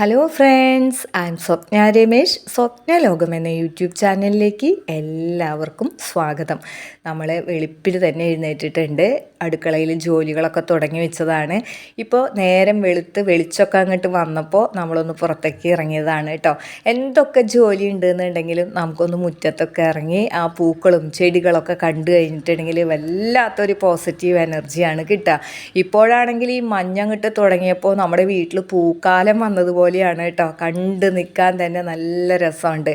Hello friends I am Swapna Ramesh Swapna ലോകം എന്ന YouTube ചാനലിലേക്ക് എല്ലാവർക്കും സ്വാഗതം. നമ്മൾ വെളുപ്പിൽ തന്നെ എഴുന്നേറ്റിട്ടുണ്ട്. അടുക്കളയിൽ ജോലികളൊക്കെ തുടങ്ങി വെച്ചതാണ്. ഇപ്പോൾ നേരം വെളുത്ത് വെളിച്ചൊക്കെ അങ്ങോട്ട് വന്നപ്പോൾ നമ്മളൊന്ന് പുറത്തേക്ക് ഇറങ്ങിയതാണ് കേട്ടോ എന്തൊക്കെ ജോലി ഉണ്ടെന്നുണ്ടെങ്കിലും നമുക്കൊന്ന് മുറ്റത്തൊക്കെ ഇറങ്ങി ആ പൂക്കളും ചെടികളൊക്കെ കണ്ടു കഴിഞ്ഞിട്ടുണ്ടെങ്കിൽ വല്ലാത്തൊരു പോസിറ്റീവ് എനർജിയാണ് കിട്ടുക. ഇപ്പോഴാണെങ്കിൽ ഈ മഞ്ഞങ്ങട്ട് തുടങ്ങിയപ്പോൾ നമ്മുടെ വീട്ടിൽ പൂക്കാലം വന്നതുപോലെയാണ് കേട്ടോ. കണ്ട് നിൽക്കാൻ തന്നെ നല്ല രസമുണ്ട്.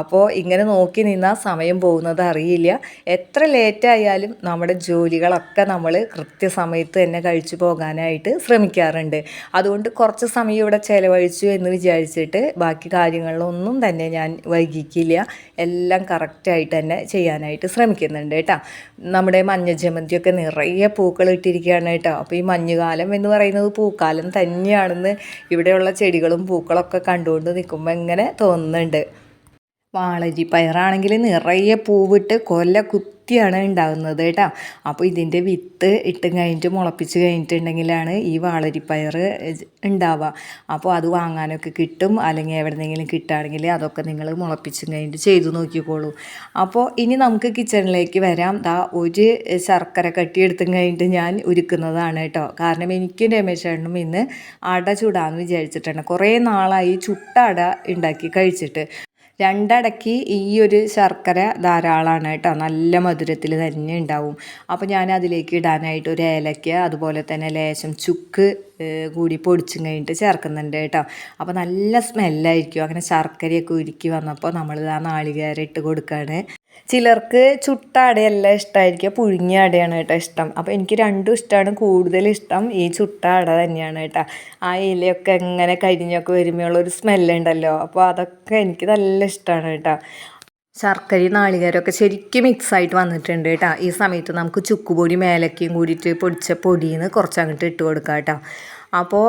അപ്പോൾ ഇങ്ങനെ നോക്കി നിന്നാൽ സമയം പോകുന്നത് അറിയില്ല. എത്ര ലേറ്റായാലും നമ്മുടെ ജോലികളൊക്കെ നമ്മൾ കൃത്യസമയത്ത് തന്നെ കഴിച്ചു പോകാനായിട്ട് ശ്രമിക്കാറുണ്ട്. അതുകൊണ്ട് കുറച്ച് സമയം ഇവിടെ ചിലവഴിച്ചു എന്ന് വിചാരിച്ചിട്ട് ബാക്കി കാര്യങ്ങളിലൊന്നും തന്നെ ഞാൻ വൈകിക്കില്ല. എല്ലാം കറക്റ്റായിട്ട് തന്നെ ചെയ്യാനായിട്ട് ശ്രമിക്കുന്നുണ്ട് കേട്ടോ. നമ്മുടെ മഞ്ഞ ജമന്തിയൊക്കെ നിറയെ പൂക്കൾ ഇട്ടിരിക്കുകയാണ് കേട്ടോ. അപ്പോൾ ഈ മഞ്ഞുകാലം എന്ന് പറയുന്നത് പൂക്കാലം തന്നെയാണെന്ന് ഇവിടെയുള്ള ചെടികളും പൂക്കളൊക്കെ കണ്ടുകൊണ്ട് നിൽക്കുമ്പോൾ ഇങ്ങനെ തോന്നുന്നുണ്ട്? വാളരി പയറാണെങ്കിൽ നിറയെ പൂവിട്ട് കൊല്ല കുത്തിയാണ് ഉണ്ടാകുന്നത് കേട്ടോ. അപ്പോൾ ഇതിന്റെ വിത്ത് ഇട്ട് കഴിഞ്ഞിട്ട് മുളപ്പിച്ച് കഴിഞ്ഞിട്ടുണ്ടെങ്കിലാണ് ഈ വാളരി വാളരിപ്പയർ ഉണ്ടാവുക. അപ്പോൾ അത് വാങ്ങാനൊക്കെ കിട്ടും. അല്ലെങ്കിൽ എവിടെന്നെങ്കിലും കിട്ടുകയാണെങ്കിൽ അതൊക്കെ നിങ്ങൾ മുളപ്പിച്ച് കഴിഞ്ഞിട്ട് ചെയ്തു നോക്കിക്കോളൂ. അപ്പോൾ ഇനി നമുക്ക് കിച്ചണിലേക്ക് വരാം. ദാ ഒരു ശർക്കര കട്ടി എടുത്തും കഴിഞ്ഞിട്ട് ഞാൻ ഒരുക്കുന്നതാണ് കേട്ടോ. കാരണം എനിക്കും രമേശേട്ടനും ഇന്ന് അട ചൂടാന്ന് വിചാരിച്ചിട്ടുണ്ട് കുറേ നാളായി ചുട്ട അട ഉണ്ടാക്കി കഴിച്ചിട്ട്. രണ്ടടയ്ക്ക് ഈ ഒരു ശർക്കര ധാരാളമാണ് കേട്ടോ. നല്ല മധുരത്തിൽ തന്നെ ഉണ്ടാവും. അപ്പോൾ ഞാൻ അതിലേക്ക് ഇടാനായിട്ട് ഒരു ഏലക്ക അതുപോലെ തന്നെ ലേശം ചുക്ക് കൂടി പൊടിച്ചും കഴിഞ്ഞിട്ട് ചേർക്കുന്നുണ്ട് കേട്ടോ. അപ്പോൾ നല്ല സ്മെല്ലായിരിക്കും. അങ്ങനെ ശർക്കരയൊക്കെ ഉരുക്കി വന്നപ്പോൾ നമ്മൾ ആ നാളികേരം ഇട്ട് കൊടുക്കുകയാണ് ചിലർക്ക് ചുട്ട അടയല്ല ഇഷ്ടമായിരിക്കുക പുഴുങ്ങിയ അടയാണ് കേട്ടോ ഇഷ്ടം. അപ്പോൾ എനിക്ക് രണ്ടും ഇഷ്ടമാണ് കൂടുതൽ ഇഷ്ടം ഈ ചുട്ട അട തന്നെയാണ് കേട്ടോ. ആ ഇലയൊക്കെ ഇങ്ങനെ കരിഞ്ഞൊക്കെ വരുമ്പോഴുള്ള ഒരു സ്മെല്ലുണ്ടല്ലോ അപ്പോൾ അതൊക്കെ എനിക്ക് നല്ല ഇഷ്ടമാണ് കേട്ടോ. ശർക്കരയും നാളികേരമൊക്കെ ശരിക്കും മിക്സ് ആയിട്ട് വന്നിട്ടുണ്ട് കേട്ടോ. ഈ സമയത്ത് നമുക്ക് ചുക്കുപൊടി മേലക്കയും കൂടിയിട്ട് പൊടിച്ച പൊടിയിൽ നിന്ന് കുറച്ച് അങ്ങോട്ട് ഇട്ട് കൊടുക്കാം കേട്ടോ. അപ്പോൾ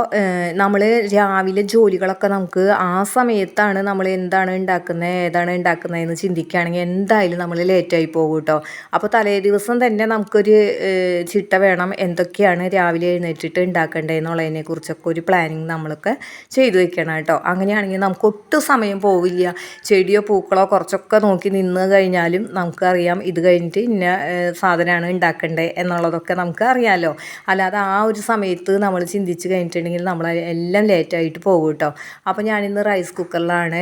നമ്മൾ രാവിലെ ജോലികളൊക്കെ നമുക്ക് ആ സമയത്താണ് നമ്മൾ എന്താണ് ഉണ്ടാക്കുന്നത് ഏതാണ് ഉണ്ടാക്കുന്നത് എന്ന് ചിന്തിക്കുകയാണെങ്കിൽ എന്തായാലും നമ്മൾ ലേറ്റായി പോകും കേട്ടോ അപ്പോൾ തലേ ദിവസം തന്നെ നമുക്കൊരു ചിട്ട വേണം എന്തൊക്കെയാണ് രാവിലെ എഴുന്നേറ്റിട്ട് ഉണ്ടാക്കേണ്ടതെന്നുള്ളതിനെ കുറിച്ചൊക്കെ ഒരു പ്ലാനിങ് നമ്മളൊക്കെ ചെയ്തു വെക്കണം കേട്ടോ അങ്ങനെയാണെങ്കിൽ നമുക്ക് ഒട്ടും സമയം പോവില്ല. ചെടിയോ പൂക്കളോ കുറച്ചൊക്കെ നോക്കി നിന്ന് കഴിഞ്ഞാലും നമുക്കറിയാം ഇത് കഴിഞ്ഞിട്ട് ഇന്ന സാധനമാണ് ഉണ്ടാക്കേണ്ടത് എന്നുള്ളതൊക്കെ നമുക്ക് അറിയാമല്ലോ അല്ലാതെ ആ ഒരു സമയത്ത് നമ്മൾ ചിന്തിച്ച് കഴിഞ്ഞിട്ടുണ്ടെങ്കിൽ നമ്മൾ എല്ലാം ലേറ്റായിട്ട് പോകും കേട്ടോ അപ്പോൾ ഞാനിന്ന് റൈസ് കുക്കറിലാണ്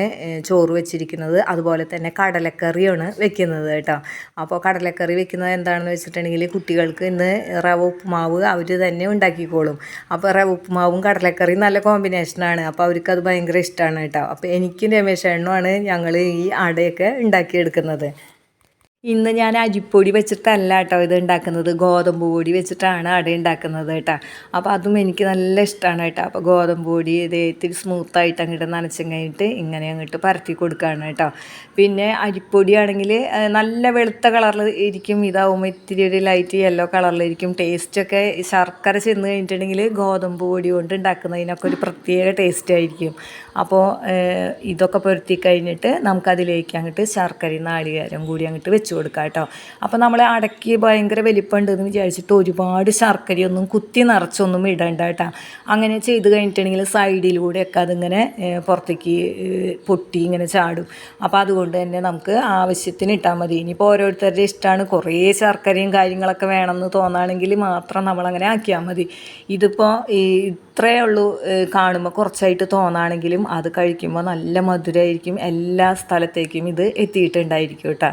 ചോറ് വെച്ചിരിക്കുന്നത്. അതുപോലെ തന്നെ കടലക്കറിയാണ് വെക്കുന്നത് കേട്ടോ. അപ്പോൾ കടലക്കറി വെക്കുന്നത് എന്താണെന്ന് വെച്ചിട്ടുണ്ടെങ്കിൽ കുട്ടികൾക്ക് ഇന്ന് റവ ഉപ്പുമാവ് അവർ തന്നെ ഉണ്ടാക്കിക്കോളും. അപ്പോൾ റവ ഉപ്പുമാവും കടലക്കറിയും നല്ല കോമ്പിനേഷനാണ് അപ്പോൾ അവർക്കത് ഭയങ്കര ഇഷ്ടമാണ് കേട്ടോ. അപ്പോൾ എനിക്കും രമേശ് എണ്ണമാണ് ഞങ്ങൾ ഈ അടയൊക്കെ ഉണ്ടാക്കിയെടുക്കുന്നത്. ഇന്ന് ഞാൻ അരിപ്പൊടി വെച്ചിട്ടല്ല കേട്ടോ ഇത് ഉണ്ടാക്കുന്നത്. ഗോതമ്പ് പൊടി വെച്ചിട്ടാണ് അട ഉണ്ടാക്കുന്നത് കേട്ടോ. അപ്പോൾ അതും എനിക്ക് നല്ല ഇഷ്ടമാണ് കേട്ടോ. അപ്പോൾ ഗോതമ്പ് പൊടി ഇത് ഇത്തിരി സ്മൂത്തായിട്ട് അങ്ങോട്ട് നനച്ചും കഴിഞ്ഞിട്ട് ഇങ്ങനെ അങ്ങോട്ട് പരത്തി കൊടുക്കുകയാണ് കേട്ടോ. പിന്നെ അരിപ്പൊടി ആണെങ്കിൽ നല്ല വെളുത്ത കളറിൽ ഇരിക്കും. ഇതാവുമ്പോൾ ഇത്തിരി ഒരു ലൈറ്റ് യെല്ലോ കളറിലിരിക്കും ടേസ്റ്റൊക്കെ ശർക്കര ചെന്ന് കഴിഞ്ഞിട്ടുണ്ടെങ്കിൽ ഗോതമ്പ് പൊടി കൊണ്ട് ഉണ്ടാക്കുന്നതിനൊക്കെ ഒരു പ്രത്യേക ടേസ്റ്റ് ആയിരിക്കും. അപ്പോൾ ഇതൊക്കെ പൊരുത്തി കഴിഞ്ഞിട്ട് നമുക്കതിലേക്ക് അങ്ങോട്ട് ശർക്കരയും നാളികേരം കൂടി അങ്ങോട്ട് വെച്ച് കൊടുക്കാം കേട്ടോ. അപ്പോൾ നമ്മൾ അടക്കി ഭയങ്കര വലിപ്പമുണ്ടെന്ന് വിചാരിച്ചിട്ട് ഒരുപാട് ശർക്കരയൊന്നും കുത്തി നിറച്ചൊന്നും ഇടണ്ട കേട്ടോ. അങ്ങനെ ചെയ്ത് കഴിഞ്ഞിട്ടുണ്ടെങ്കിൽ സൈഡിലൂടെയൊക്കെ അതിങ്ങനെ പുറത്തേക്ക് പൊട്ടി ഇങ്ങനെ ചാടും. അപ്പോൾ അതുകൊണ്ട് തന്നെ നമുക്ക് ആവശ്യത്തിന് ഇട്ടാൽ മതി. ഇനിയിപ്പോൾ ഓരോരുത്തരുടെ ഇഷ്ടമാണ് കുറേ ശർക്കരയും കാര്യങ്ങളൊക്കെ വേണമെന്ന് തോന്നുകയാണെങ്കിൽ മാത്രം നമ്മളങ്ങനെ ആക്കിയാൽ മതി. ഇതിപ്പോൾ ഈ ഇത്രയേ ഉള്ളൂ കാണുമ്പോൾ കുറച്ചായിട്ട് തോന്നുകയാണെങ്കിലും അത് കഴിക്കുമ്പോൾ നല്ല മധുരമായിരിക്കും എല്ലാ സ്ഥലത്തേക്കും ഇത് എത്തിയിട്ടുണ്ടായിരിക്കും കേട്ടോ.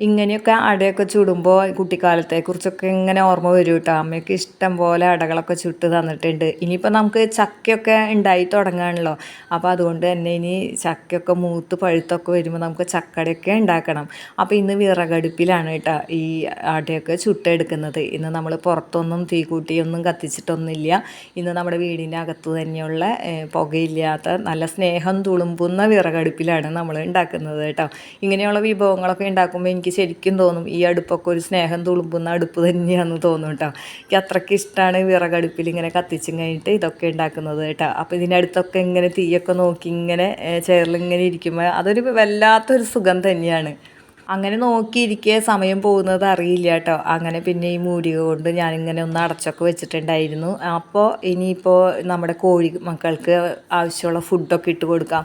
ഇങ്ങനെയൊക്കെ അടയൊക്കെ ചുടുമ്പോൾ കുട്ടിക്കാലത്തെക്കുറിച്ചൊക്കെ ഇങ്ങനെ ഓർമ്മ വരും കേട്ടോ അമ്മയൊക്കെ ഇഷ്ടം പോലെ അടകളൊക്കെ ചുട്ട് തന്നിട്ടുണ്ട്. ഇനിയിപ്പോൾ നമുക്ക് ചക്കയൊക്കെ ഉണ്ടായി തുടങ്ങുകയാണല്ലോ അപ്പോൾ അതുകൊണ്ട് തന്നെ ഇനി ചക്കയൊക്കെ മൂത്ത് പഴുത്തൊക്കെ വരുമ്പോൾ നമുക്ക് ചക്കടയൊക്കെ ഉണ്ടാക്കണം അപ്പോൾ ഇന്ന് വിറകടുപ്പിലാണ് കേട്ടോ ഈ അടയൊക്കെ ചുട്ടെടുക്കുന്നത്. ഇന്ന് നമ്മൾ പുറത്തൊന്നും തീകൂട്ടിയൊന്നും കത്തിച്ചിട്ടൊന്നുമില്ല. ഇന്ന് നമ്മുടെ വീടിന്റെ അകത്ത് തന്നെയുള്ള പുകയില്ലാത്ത നല്ല സ്നേഹം തുളുമ്പുന്ന വിറകടുപ്പിലാണ് നമ്മൾ ഉണ്ടാക്കുന്നത് കേട്ടോ ഇങ്ങനെയുള്ള വിഭവങ്ങളൊക്കെ ഉണ്ടാക്കുമ്പോൾ എനിക്ക് ശരിക്കും തോന്നും ഈ അടുപ്പൊക്കെ ഒരു സ്നേഹം തുളുമ്പുന്ന അടുപ്പ് തന്നെയാണെന്ന് തോന്നും കേട്ടോ എനിക്ക് അത്രയ്ക്ക് ഇഷ്ടമാണ് വിറകടുപ്പിൽ ഇങ്ങനെ കത്തിച്ചും കഴിഞ്ഞിട്ട് ഇതൊക്കെ ഉണ്ടാക്കുന്നത് കേട്ടോ അപ്പോൾ ഇതിന്റെ അടുത്തൊക്കെ ഇങ്ങനെ തീയൊക്കെ നോക്കി ഇങ്ങനെ ചെയറിൽ ഇങ്ങനെ ഇരിക്കുമ്പോൾ അതൊരു വല്ലാത്തൊരു സുഖം തന്നെയാണ്. അങ്ങനെ നോക്കിയിരിക്കെ സമയം പോകുന്നത് അറിയില്ല കേട്ടോ അങ്ങനെ പിന്നെ ഈ മൂടിക കൊണ്ട് ഞാനിങ്ങനെ ഒന്ന് അടച്ചൊക്കെ വെച്ചിട്ടുണ്ടായിരുന്നു. അപ്പോൾ ഇനിയിപ്പോൾ നമ്മുടെ കോഴി മക്കൾക്ക് ആവശ്യമുള്ള ഫുഡൊക്കെ ഇട്ട് കൊടുക്കാം.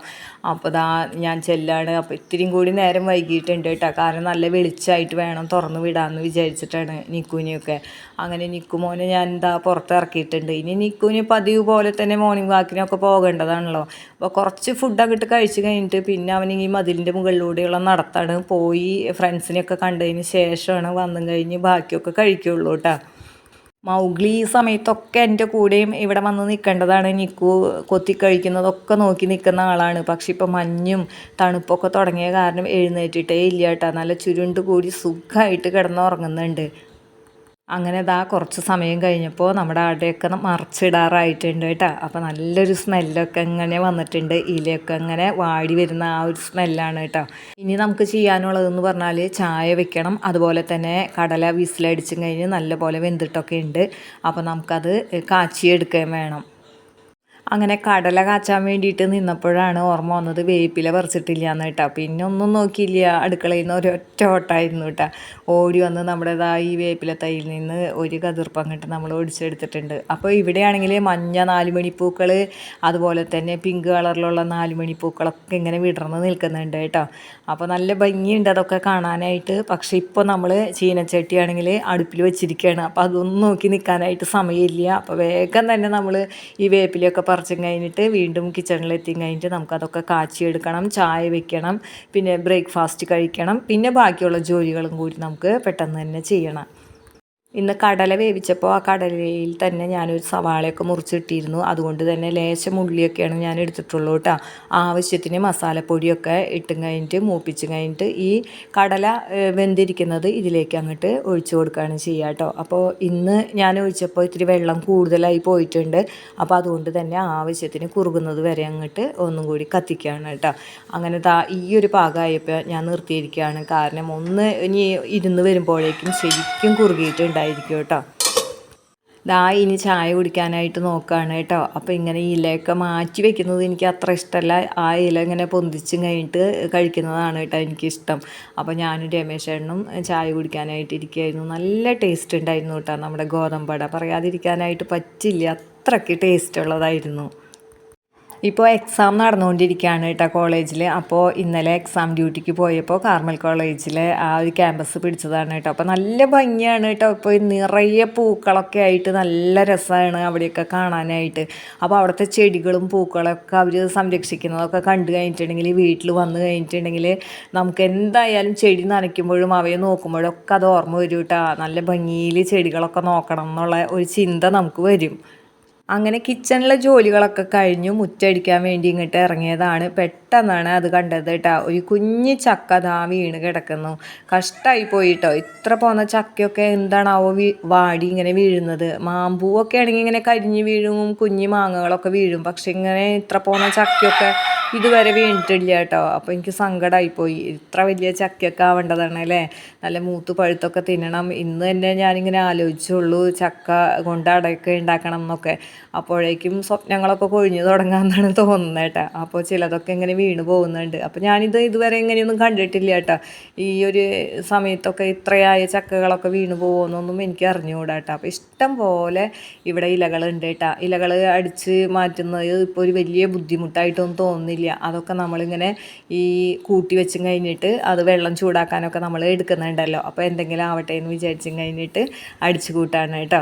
അപ്പോൾ ദാ ഞാൻ ചെല്ലാണ്. അപ്പോൾ ഇത്തിരിയും കൂടി നേരം വൈകിയിട്ടുണ്ട് കേട്ടോ കാരണം നല്ല വെളിച്ചമായിട്ട് വേണം തുറന്ന് വിടാമെന്ന് വിചാരിച്ചിട്ടാണ് നിക്കുവിനെയൊക്കെ അങ്ങനെ നിക്കുമോനെ ഞാൻ എന്താ പുറത്ത് ഇറക്കിയിട്ടുണ്ട്. ഇനി നിക്കുവിന് പതിവ് പോലെ തന്നെ മോർണിംഗ് വാക്കിനൊക്കെ പോകേണ്ടതാണല്ലോ. അപ്പോൾ കുറച്ച് ഫുഡ് അങ്ങോട്ട് കഴിച്ച് കഴിഞ്ഞിട്ട് പിന്നെ അവൻ ഈ മതിലിന്റെ മുകളിലൂടെയുള്ള നടത്താണ് പോയി ഫ്രണ്ട്സിനെയൊക്കെ കണ്ടതിന് ശേഷമാണ് വന്നും കഴിഞ്ഞ് ബാക്കിയൊക്കെ കഴിക്കുള്ളൂ കേട്ടോ മൗഗ്ലി ഈ സമയത്തൊക്കെ എന്റെ കൂടെയും ഇവിടെ വന്ന് നിൽക്കേണ്ടതാണ്. നിക്കു കൊത്തി കഴിക്കുന്നതൊക്കെ നോക്കി നിൽക്കുന്ന ആളാണ്. പക്ഷെ ഇപ്പോൾ മഞ്ഞും തണുപ്പൊക്കെ തുടങ്ങിയ കാരണം എഴുന്നേറ്റിട്ടേ ഇല്ല കേട്ടോ. നല്ല ചുരുണ്ട് കൂടി സുഖമായിട്ട് കിടന്നുറങ്ങുന്നുണ്ട്. അങ്ങനെ ഇതാ കുറച്ച് സമയം കഴിഞ്ഞപ്പോൾ നമ്മുടെ അവിടെയൊക്കെ മറച്ചിടാറായിട്ടുണ്ട് കേട്ടോ. അപ്പോൾ നല്ലൊരു സ്മെല്ലൊക്കെ ഇങ്ങനെ വന്നിട്ടുണ്ട്. ഇലയൊക്കെ ഇങ്ങനെ വാടി വരുന്ന ആ ഒരു സ്മെല്ലാണ് കേട്ടോ. ഇനി നമുക്ക് ചെയ്യാനുള്ളതെന്ന് പറഞ്ഞാൽ ചായ വെക്കണം. അതുപോലെ തന്നെ കടല വിസിലടിച്ചും കഴിഞ്ഞ് നല്ലപോലെ വെന്തിട്ടൊക്കെ ഉണ്ട്. അപ്പോൾ നമുക്കത് കാച്ചിയെടുക്കുകയും വേണം. അങ്ങനെ കടല കാച്ചാൻ വേണ്ടിയിട്ട് നിന്നപ്പോഴാണ് ഓർമ്മ വന്നത് വേപ്പില പറിച്ചിട്ടില്ല എന്ന് കേട്ടോ. പിന്നെ ഒന്നും നോക്കിയില്ല. അടുക്കളയിൽ നിന്ന് ഒരൊറ്റ ഓട്ടായിരുന്നു കേട്ടോ. ഓടി വന്ന് നമ്മുടേതാ ഈ വേപ്പില തൈയിൽ നിന്ന് ഒരു കതിർപ്പ് അങ്ങോട്ട് നമ്മൾ ഒടിച്ചെടുത്തിട്ടുണ്ട്. അപ്പോൾ ഇവിടെയാണെങ്കിൽ മഞ്ഞ നാലുമണിപ്പൂക്കൾ അതുപോലെ തന്നെ പിങ്ക് കളറിലുള്ള നാലുമണിപ്പൂക്കളൊക്കെ ഇങ്ങനെ വിടർന്ന് നിൽക്കുന്നുണ്ട് കേട്ടോ. അപ്പോൾ നല്ല ഭംഗിയുണ്ട് അതൊക്കെ കാണാനായിട്ട്. പക്ഷേ ഇപ്പോൾ നമ്മൾ ചീനച്ചട്ടിയാണെങ്കിൽ അടുപ്പിൽ വെച്ചിരിക്കുകയാണ്. അപ്പോൾ അതൊന്നും നോക്കി നിൽക്കാനായിട്ട് സമയമില്ല. അപ്പോൾ വേഗം തന്നെ നമ്മൾ ഈ വേപ്പിലൊക്കെ പറിച്ചും കഴിഞ്ഞിട്ട് വീണ്ടും കിച്ചണിലെത്തിയും കഴിഞ്ഞിട്ട് നമുക്കതൊക്കെ കാച്ചിയെടുക്കണം ചായ വെക്കണം പിന്നെ ബ്രേക്ക്ഫാസ്റ്റ് കഴിക്കണം പിന്നെ ബാക്കിയുള്ള ജോലികളും കൂടി നമുക്ക് പെട്ടെന്ന് തന്നെ ചെയ്യണം. ഇന്ന് കടല വേവിച്ചപ്പോൾ ആ കടലയിൽ തന്നെ ഞാനൊരു സവാളയൊക്കെ മുറിച്ചിട്ടിരുന്നു. അതുകൊണ്ട് തന്നെ ലേശം ഉള്ളിയൊക്കെയാണ് ഞാൻ എടുത്തിട്ടുള്ളൂ കേട്ടോ. ആവശ്യത്തിന് മസാലപ്പൊടിയൊക്കെ ഇട്ടും കഴിഞ്ഞിട്ട് മൂപ്പിച്ച് കഴിഞ്ഞിട്ട് ഈ കടല വെന്തിരിക്കുന്നത് ഇതിലേക്ക് അങ്ങോട്ട് ഒഴിച്ചു കൊടുക്കുകയാണ് ചെയ്യുക കേട്ടോ. അപ്പോൾ ഇന്ന് ഞാൻ ഒഴിച്ചപ്പോൾ ഇത്തിരി വെള്ളം കൂടുതലായി പോയിട്ടുണ്ട്. അപ്പോൾ അതുകൊണ്ട് തന്നെ ആവശ്യത്തിന് കുറുകുന്നത് വരെ അങ്ങോട്ട് ഒന്നും കൂടി കത്തിക്കുകയാണ് കേട്ടോ. അങ്ങനെ താ ഈ ഒരു പാകമായപ്പോൾ ഞാൻ നിർത്തിയിരിക്കുകയാണ്. കാരണം ഒന്ന് ഇനി ഇരുന്ന് വരുമ്പോഴേക്കും ശരിക്കും കുറുകിയിട്ടുണ്ടായി ഉണ്ടായിരിക്കും കേട്ടോ. ദാ ഇനി ചായ കുടിക്കാനായിട്ട് നോക്കുകയാണ് കേട്ടോ. അപ്പോൾ ഇങ്ങനെ ഇലയൊക്കെ മാറ്റി വെക്കുന്നത് എനിക്ക് അത്ര ഇഷ്ടമല്ല ആ ഇല ഇങ്ങനെ പൊന്തിച്ചും കഴിഞ്ഞിട്ട് കഴിക്കുന്നതാണ് കേട്ടോ എനിക്കിഷ്ടം. അപ്പോൾ ഞാനും രമേശേണ്ണും ചായ കുടിക്കാനായിട്ട് ഇരിക്കുകയായിരുന്നു. നല്ല ടേസ്റ്റ് ഉണ്ടായിരുന്നു കേട്ടോ നമ്മുടെ ഗോതമ്പട. പറയാതിരിക്കാനായിട്ട് പറ്റില്ല. അത്രയ്ക്ക് ടേസ്റ്റ് ഉള്ളതായിരുന്നു. ഇപ്പോൾ എക്സാം നടന്നുകൊണ്ടിരിക്കുകയാണ് കേട്ടോ കോളേജിൽ അപ്പോൾ ഇന്നലെ എക്സാം ഡ്യൂട്ടിക്ക് പോയപ്പോൾ കാർമൽ കോളേജിലെ ആ ഒരു ക്യാമ്പസ് പിടിച്ചതാണ് കേട്ടോ. അപ്പോൾ നല്ല ഭംഗിയാണ് കേട്ടോ. ഇപ്പോൾ നിറയെ പൂക്കളൊക്കെ ആയിട്ട് നല്ല രസമാണ് അവിടെയൊക്കെ കാണാനായിട്ട്. അപ്പോൾ അവിടുത്തെ ചെടികളും പൂക്കളൊക്കെ അവർ സംരക്ഷിക്കുന്നതൊക്കെ കണ്ടു കഴിഞ്ഞിട്ടുണ്ടെങ്കിൽ വീട്ടിൽ വന്നു കഴിഞ്ഞിട്ടുണ്ടെങ്കിൽ നമുക്ക് എന്തായാലും ചെടി നനയ്ക്കുമ്പോഴും അവയെ നോക്കുമ്പോഴും ഒക്കെ അത് ഓർമ്മ വരും കേട്ടോ. നല്ല ഭംഗിയിൽ ചെടികളൊക്കെ നോക്കണം എന്നുള്ള ഒരു ചിന്ത നമുക്ക് വരും. അങ്ങനെ കിച്ചണിലെ ജോലികളൊക്കെ കഴിഞ്ഞു. മുറ്റടിക്കാൻ വേണ്ടി ഇങ്ങോട്ട് ഇറങ്ങിയതാണ്. പെട്ടെന്നാണ് അത് കണ്ടത് കേട്ടോ ഒരു കുഞ്ഞ് ചക്ക ദാ വീണ് കിടക്കുന്നു. കഷ്ടമായി പോയി കേട്ടോ ഇത്ര പോന്ന ചക്കയൊക്കെ എന്താണാവോ വാടി ഇങ്ങനെ വീഴുന്നത്. മാമ്പൂവൊക്കെ ആണെങ്കിൽ ഇങ്ങനെ കരിഞ്ഞ് വീഴും കുഞ്ഞു മാങ്ങകളൊക്കെ വീഴും. പക്ഷെ ഇങ്ങനെ ഇത്ര പോന്ന ചക്കയൊക്കെ ഇതുവരെ വീണിട്ടില്ല കേട്ടോ അപ്പോൾ എനിക്ക് സങ്കടമായിപ്പോയി ഇത്ര വലിയ ചക്കയൊക്കെ ആവേണ്ടതാണ് അല്ലേ നല്ല മൂത്ത് പഴുത്തൊക്കെ തിന്നണം. ഇന്ന് തന്നെ ഞാനിങ്ങനെ ആലോചിച്ചുള്ളൂ ചക്ക കൊണ്ട് അടയൊക്കെ ഉണ്ടാക്കണം എന്നൊക്കെ. അപ്പോഴേക്കും സ്വപ്നങ്ങളൊക്കെ കൊഴിഞ്ഞു തുടങ്ങാമെന്നാണ് തോന്നുന്നത് കേട്ടോ. അപ്പോൾ ചിലതൊക്കെ ഇങ്ങനെ വീണ് പോകുന്നുണ്ട്. അപ്പോൾ ഞാനിത് ഇതുവരെ ഇങ്ങനെയൊന്നും കണ്ടിട്ടില്ല കേട്ടോ. ഈ ഒരു സമയത്തൊക്കെ ഇത്രയായ ചക്കകളൊക്കെ വീണ് പോകുമെന്നൊന്നും എനിക്ക് അറിഞ്ഞുകൂടാ കേട്ടോ. അപ്പോൾ ഇഷ്ടം പോലെ ഇവിടെ ഇലകളുണ്ട് കേട്ടോ. ഇലകൾ അടിച്ച് മാറ്റുന്നത് ഇപ്പോൾ ഒരു വലിയ ബുദ്ധിമുട്ടായിട്ടൊന്നും തോന്നുന്നില്ല. അതൊക്കെ നമ്മളിങ്ങനെ ഈ കൂട്ടി വെച്ചും കഴിഞ്ഞിട്ട് അത് വെള്ളം ചൂടാക്കാനൊക്കെ നമ്മൾ എടുക്കുന്നുണ്ടല്ലോ. അപ്പോൾ എന്തെങ്കിലും ആവട്ടെ എന്ന് വിചാരിച്ചും കഴിഞ്ഞിട്ട് അടിച്ചു കൂട്ടാണ് കേട്ടോ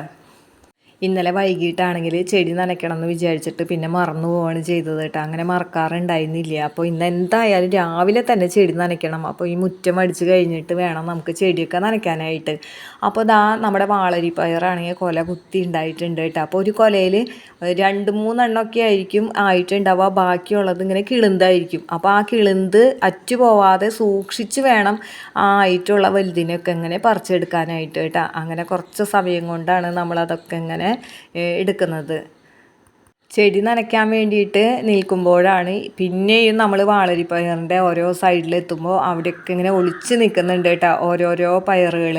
ഇന്നലെ വൈകിട്ടാണെങ്കിൽ ചെടി നനയ്ക്കണം എന്ന് വിചാരിച്ചിട്ട് പിന്നെ മറന്നു പോവാണ് ചെയ്തത് കേട്ടോ. അങ്ങനെ മറക്കാറുണ്ടായിരുന്നില്ല. അപ്പോൾ ഇന്ന് എന്തായാലും രാവിലെ തന്നെ ചെടി നനയ്ക്കണം. അപ്പോൾ ഈ മുറ്റം അടിച്ച് കഴിഞ്ഞിട്ട് വേണം നമുക്ക് ചെടിയൊക്കെ നനയ്ക്കാനായിട്ട്. അപ്പോൾ ദാ നമ്മുടെ വാളരി പയറാണെങ്കിൽ കൊല കുത്തി ഉണ്ടായിട്ടുണ്ട് കേട്ടോ. അപ്പോൾ ഒരു കൊലയിൽ രണ്ട് മൂന്നെണ്ണമൊക്കെ ആയിരിക്കും ആയിട്ടുണ്ടാവുക. ബാക്കിയുള്ളത് ഇങ്ങനെ കിളുന്തായിരിക്കും. അപ്പോൾ ആ കിളുന്ത് അറ്റു പോവാതെ സൂക്ഷിച്ച് വേണം ആ ആയിട്ടുള്ള വലുതിനൊക്കെ ഇങ്ങനെ പറിച്ചെടുക്കാനായിട്ട് കേട്ടോ. അങ്ങനെ കുറച്ച് സമയം കൊണ്ടാണ് നമ്മളതൊക്കെ ഇങ്ങനെ എടുക്കുന്നത്. ചെടി നനയ്ക്കാൻ വേണ്ടിയിട്ട് നിൽക്കുമ്പോഴാണ് പിന്നെയും നമ്മൾ വാളരി വാളരിപ്പയറിന്റെ ഓരോ സൈഡിലെത്തുമ്പോൾ അവിടെയൊക്കെ ഇങ്ങനെ ഒളിച്ച് നിൽക്കുന്നുണ്ട് കേട്ടോ ഓരോരോ പയറുകൾ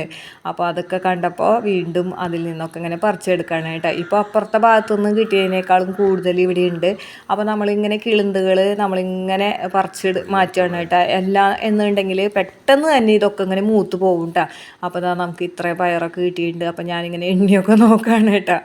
അപ്പോൾ അതൊക്കെ കണ്ടപ്പോൾ വീണ്ടും അതിൽ നിന്നൊക്കെ ഇങ്ങനെ പറിച്ചെടുക്കുകയാണ് കേട്ടോ. ഇപ്പോൾ അപ്പുറത്തെ ഭാഗത്തുനിന്ന് കിട്ടിയതിനേക്കാളും കൂടുതൽ ഇവിടെ ഉണ്ട്. അപ്പോൾ നമ്മളിങ്ങനെ കിളുന്തുകൾ നമ്മളിങ്ങനെ പറിച്ചെടു മാറ്റുകയാണ് കേട്ടോ. എല്ലാം എന്നുണ്ടെങ്കിൽ പെട്ടെന്ന് തന്നെ ഇതൊക്കെ ഇങ്ങനെ മൂത്ത് പോകും കേട്ടോ. അപ്പോൾ അതാ നമുക്ക് ഇത്ര പയറൊക്കെ കിട്ടിയിട്ടുണ്ട്. അപ്പോൾ ഞാനിങ്ങനെ എണ്ണിയൊക്കെ നോക്കുകയാണ് കേട്ടോ.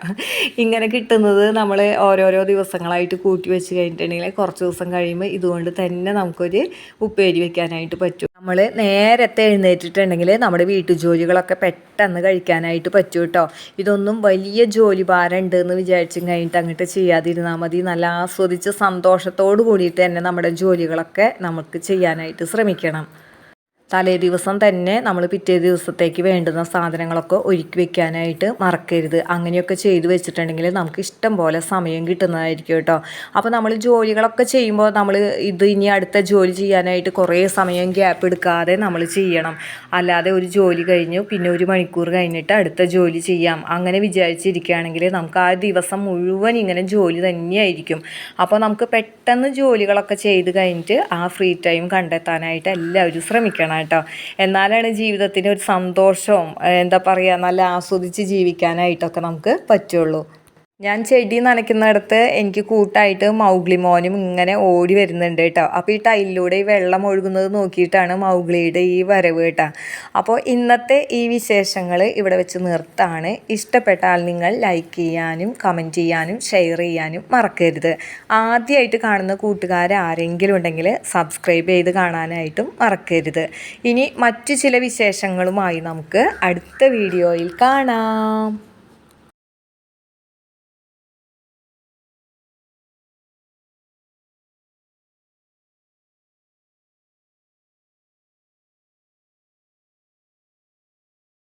ഇങ്ങനെ കിട്ടുന്നത് നമ്മൾ ഓരോരോ ദിവസങ്ങളായിട്ട് കൂട്ടി വെച്ച് കഴിഞ്ഞിട്ടുണ്ടെങ്കിൽ കുറച്ച് ദിവസം കഴിയുമ്പോൾ ഇതുകൊണ്ട് തന്നെ നമുക്കൊരു ഉപ്പേരി വെക്കാനായിട്ട് പറ്റും. നമ്മൾ നേരത്തെ എഴുന്നേറ്റിട്ടുണ്ടെങ്കിൽ നമ്മുടെ വീട്ടുജോലികളൊക്കെ പെട്ടെന്ന് കഴിക്കാനായിട്ട് പറ്റും കേട്ടോ ഇതൊന്നും വലിയ ജോലി ഭാരം ഉണ്ടെന്ന് വിചാരിച്ചും കഴിഞ്ഞിട്ട് അങ്ങോട്ട് ചെയ്യാതിരുന്നാൽ മതി. നല്ല ആസ്വദിച്ച് സന്തോഷത്തോട് കൂടിയിട്ട് തന്നെ നമ്മുടെ ജോലികളൊക്കെ നമുക്ക് ചെയ്യാനായിട്ട് ശ്രമിക്കണം. തലേ ദിവസം തന്നെ നമ്മൾ പിറ്റേ ദിവസത്തേക്ക് വേണ്ടുന്ന സാധനങ്ങളൊക്കെ ഒരുക്കി വെക്കാനായിട്ട് മറക്കരുത്. അങ്ങനെയൊക്കെ ചെയ്തു വെച്ചിട്ടുണ്ടെങ്കിൽ നമുക്ക് ഇഷ്ടം പോലെ സമയം കിട്ടുന്നതായിരിക്കും കേട്ടോ. അപ്പോൾ നമ്മൾ ജോലികളൊക്കെ ചെയ്യുമ്പോൾ നമ്മൾ ഇത് ഇനി അടുത്ത ജോലി ചെയ്യാനായിട്ട് കുറേ സമയം ഗ്യാപ്പ് എടുക്കാതെ നമ്മൾ ചെയ്യണം. അല്ലാതെ ഒരു ജോലി കഴിഞ്ഞു പിന്നെ ഒരു മണിക്കൂർ കഴിഞ്ഞിട്ട് അടുത്ത ജോലി ചെയ്യാം. അങ്ങനെ വിചാരിച്ചിരിക്കുകയാണെങ്കിൽ നമുക്ക് ആ ദിവസം മുഴുവൻ ഇങ്ങനെ ജോലി തന്നെയായിരിക്കും. അപ്പോൾ നമുക്ക് പെട്ടെന്ന് ജോലികളൊക്കെ ചെയ്ത് കഴിഞ്ഞിട്ട് ആ ഫ്രീ ടൈം കണ്ടെത്താനായിട്ട് എല്ലാവരും ശ്രമിക്കണം കേട്ടോ. എന്നാലാണ് ജീവിതത്തിന് ഒരു സന്തോഷവും എന്താ പറയുക നല്ല ആസ്വദിച്ച് ജീവിക്കാനായിട്ടൊക്കെ നമുക്ക് പറ്റുള്ളൂ. ഞാൻ ചെടി നനയ്ക്കുന്നിടത്ത് എനിക്ക് കൂട്ടായിട്ട് മൗഗ്ലി മോനും ഇങ്ങനെ ഓടി വരുന്നുണ്ട് കേട്ടോ. അപ്പോൾ ഈ ടൈലിലൂടെ ഈ വെള്ളം ഒഴുകുന്നത് നോക്കിയിട്ടാണ് മൗഗ്ലിയുടെ ഈ വരവ് കേട്ടോ. അപ്പോൾ ഇന്നത്തെ ഈ വിശേഷങ്ങൾ ഇവിടെ വെച്ച് നിർത്താണ്. ഇഷ്ടപ്പെട്ടാൽ നിങ്ങൾ ലൈക്ക് ചെയ്യാനും കമന്റ് ചെയ്യാനും ഷെയർ ചെയ്യാനും മറക്കരുത്. ആദ്യമായിട്ട് കാണുന്ന കൂട്ടുകാർ ആരെങ്കിലും ഉണ്ടെങ്കിൽ സബ്സ്ക്രൈബ് ചെയ്ത് കാണാനായിട്ടും മറക്കരുത്. ഇനി മറ്റു ചില വിശേഷങ്ങളുമായി നമുക്ക് അടുത്ത വീഡിയോയിൽ കാണാം.